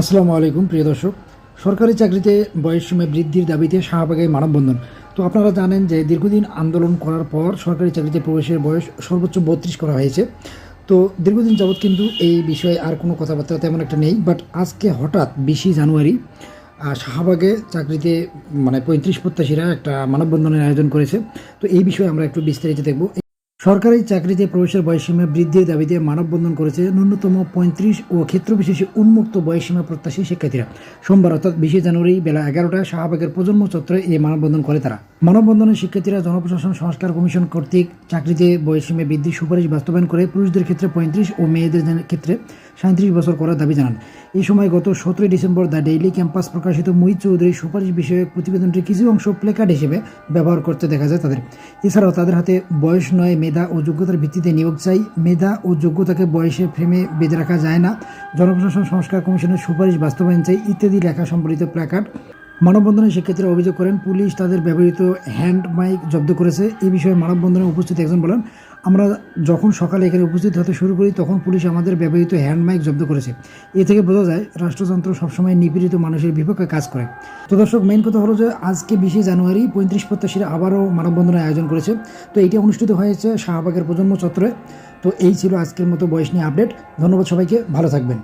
আসসালামু আলাইকুম, প্রিয় দর্শক। সরকারি চাকরিতে বয়সসীমা বৃদ্ধির দাবিতে শাহবাগে মানববন্ধন। তো আপনারা জানেন যে দীর্ঘদিন আন্দোলন করার পর সরকারি চাকরিতে প্রবেশের বয়স সর্বোচ্চ বত্রিশ করা হয়েছে। তো দীর্ঘদিন যাবৎ কিন্তু এই বিষয়ে আর কোনো কথাবার্তা তেমন একটা নেই। বাট আজকে হঠাৎ বিশে জানুয়ারি শাহবাগে চাকরিতে মানে পঁয়ত্রিশ প্রত্যাশীরা একটা মানববন্ধনের আয়োজন করেছে। তো এই বিষয়ে আমরা একটু বিস্তারিত দেখব। সরকারি চাকরিতে প্রবেশের বয়সীমা বৃদ্ধির দাবিতে মানববন্ধন করেছে ন্যূনতম পঁয়ত্রিশ ও ক্ষেত্রবিশেষে উন্মুক্ত বয়সীমা প্রত্যাশী শিক্ষার্থীরা। সোমবার অর্থাৎ বিশে জানুয়ারি বেলা এগারোটায় শাহবাগের প্রজন্ম চত্বরে এই মানববন্ধন করে তারা। মানববন্ধনের শিক্ষার্থীরা জনপ্রশাসন, সংস্কার কমিশন কর্তৃক চাকরিতে বয়সসীমা বৃদ্ধির সুপারিশ বাস্তবায়ন করে পুরুষদের ক্ষেত্রে পঁয়ত্রিশ ও মেয়েদের ক্ষেত্রে সাঁত্রিশ বছর করার দাবি জানান। এই সময় গত সতেরোই ডিসেম্বর দ্য ডেইলি ক্যাম্পাস প্রকাশিত মুহিত চৌধুরীর সুপারিশ বিষয়ক প্রতিবেদনটির কিছু অংশ প্লেকার্ড হিসেবে ব্যবহার করতে দেখা যায় তাদের। এছাড়াও তাদের হাতে বয়স নয়, মেধা ও যোগ্যতার ভিত্তিতে নিয়োগ চাই। মেধা ও যোগ্যতাকে বয়সের ফ্রেমে বেঁধে রাখা যায় না। জনপ্রশাসন, সংস্কার কমিশনের সুপারিশ বাস্তবায়ন চাই ইত্যাদি লেখা সম্বলিত প্ল্যাকার্ড মানববন্ধনে শিক্ষার্থীরা অভিযোগ করেন, পুলিশ তাদের ব্যবহৃত হ্যান্ড মাইক জব্দ করেছে। এই বিষয়ে মানববন্ধনে উপস্থিত একজন বলেন, আমরা যখন সকালে এখানে উপস্থিত হতে শুরু করি, তখন পুলিশ আমাদের ব্যবহৃত হ্যান্ড মাইক জব্দ করেছে। এ থেকে বোঝা যায়, রাষ্ট্রযন্ত্র সবসময় নিপীড়িত মানুষের বিপক্ষে কাজ করে। তো দর্শক মেইন কথা হলো যে, আজকে বিশে জানুয়ারি পঁয়ত্রিশ প্রত্যাশীরা আবারও মানববন্ধনের আয়োজন করেছে। তো এইটা অনুষ্ঠিত হয়েছে শাহবাগের প্রজন্ম চত্বরে। তো এই ছিল আজকের মতো বয়স নিয়ে আপডেট। ধন্যবাদ সবাইকে, ভালো থাকবেন।